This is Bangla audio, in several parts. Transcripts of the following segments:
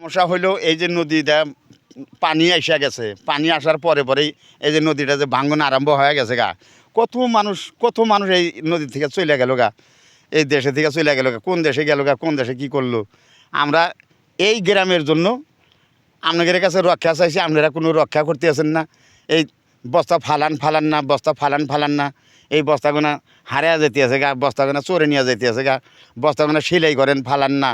সমস্যা হলো এই যে নদীটা পানি এসে গেছে। পানি আসার পরে পরেই এই যে নদীটা যে ভাঙ্গন আরম্ভ হয়ে গেছে গা। কত মানুষ কত মানুষ এই নদী থেকে চলে গেল গা? এই দেশে থেকে চলে গেল গা? কোন দেশে গেল গা? কোন দেশে কি করল? আমরা এই গ্রামের জন্য আপনাদের কাছে রক্ষা চাইছি, আপনারা কোনো রক্ষা করতে আছেন না। এই বস্তা ফালান ফালান না, বস্তা ফালান ফালান না। এই বস্তাগুনা হারিয়া যেতে আছে গা, বস্তাগুনা চোরে নিয়ে যেতে আছে গা। বস্তাগুনা সেলাই করেন, ফালান না।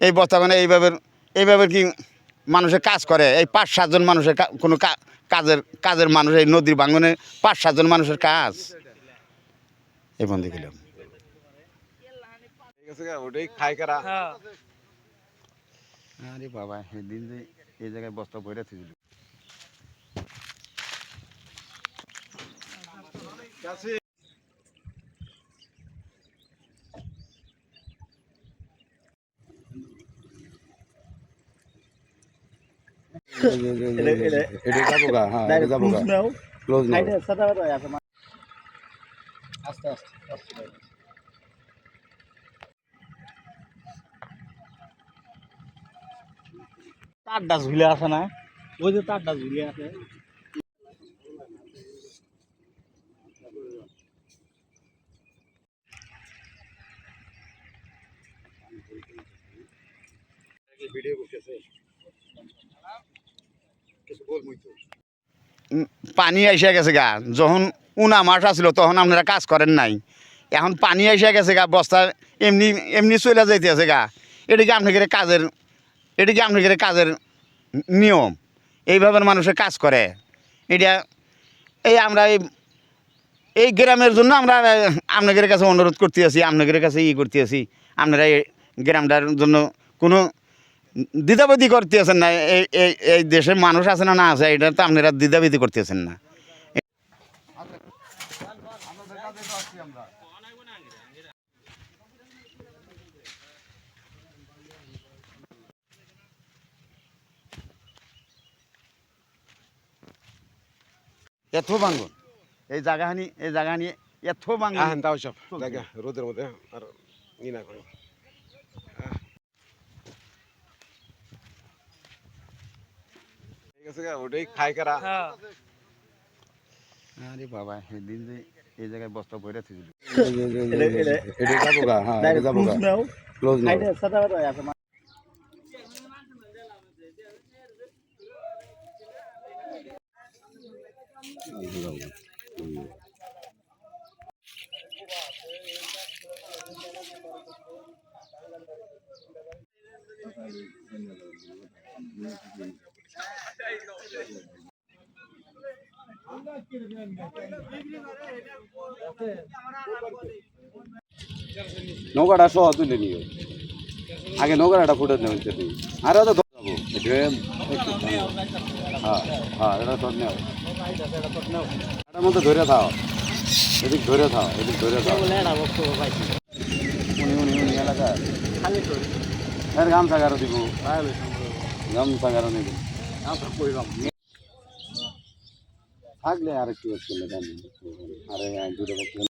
এই বস্তাগুনা এইভাবে এইভাবে কি মানুষের কাজ করে? এই পাঁচ সাতজন মানুষের কোনো কাজের কাজের মানুষ এই নদীর বাঙ্গনে পাঁচ সাতজন মানুষের কাজ? এই বন্ধু গেলাম। কারা। আরে বাবা সেদিন যে এই জায়গায় বস্তা পড়ে ছিল এটা যাব গা হ্যাঁ এটা যাব গা ক্লোজ নাও তারটা ঝুলে আছে না ওই যে তারটা ঝুলে আছে উম, পানি এসে গেছে গা। যখন উনা মাস আসলো তখন আপনারা কাজ করেন নাই। এখন পানি এসে গেছে গা, বস্তা এমনি এমনি চলে যাইতে আছে গা। এটা কি আপনাদের কাজের, এটা কি আপনাদের কাজের নিয়ম? এইভাবে মানুষে কাজ করে। এটা, এই আমরা এই এই গ্রামের জন্য আমরা আপনাদের কাছে অনুরোধ করতে আছি, আপনাদের কাছে ই করতে আছি। আপনারা এই গ্রামটার জন্য কোনো দ্বিধাবিধি করতেছেন না এই এই দেশের মানুষ আছে না না আছে এটা তো আপনারা দ্বিধাবিধি করতেছেন না। এত ভাঙ্গন এই জায়গাহানি এই জায়গাহানি এত ভাঙ্গন হ্যাঁ দাও সব রোদের মধ্যে আর ই না করো। ঠিক আছে গা, ওটাই খাই কারা আরে বাবা সেদিন যে এই জায়গায় বস্তা পড়ে ছিল এটা যাব গা হ্যাঁ এটা যাব গা ক্লোজ নাও নৌকাটা সহ তুলে নিও। আগে নৌকাটা ফুটে হচ্ছে তুমি আরও তো ধরবো হ্যাঁ হ্যাঁ এটা ধর নেও। এটার মধ্যে ধরে থাও। এদিক ধরে থাও, এদিক ধরে থাও। উনি উনি উনি এলাকা গামছা গারো দিব। গামছা গারো নেব। থাকলে আর একটু করলে আরে দুটো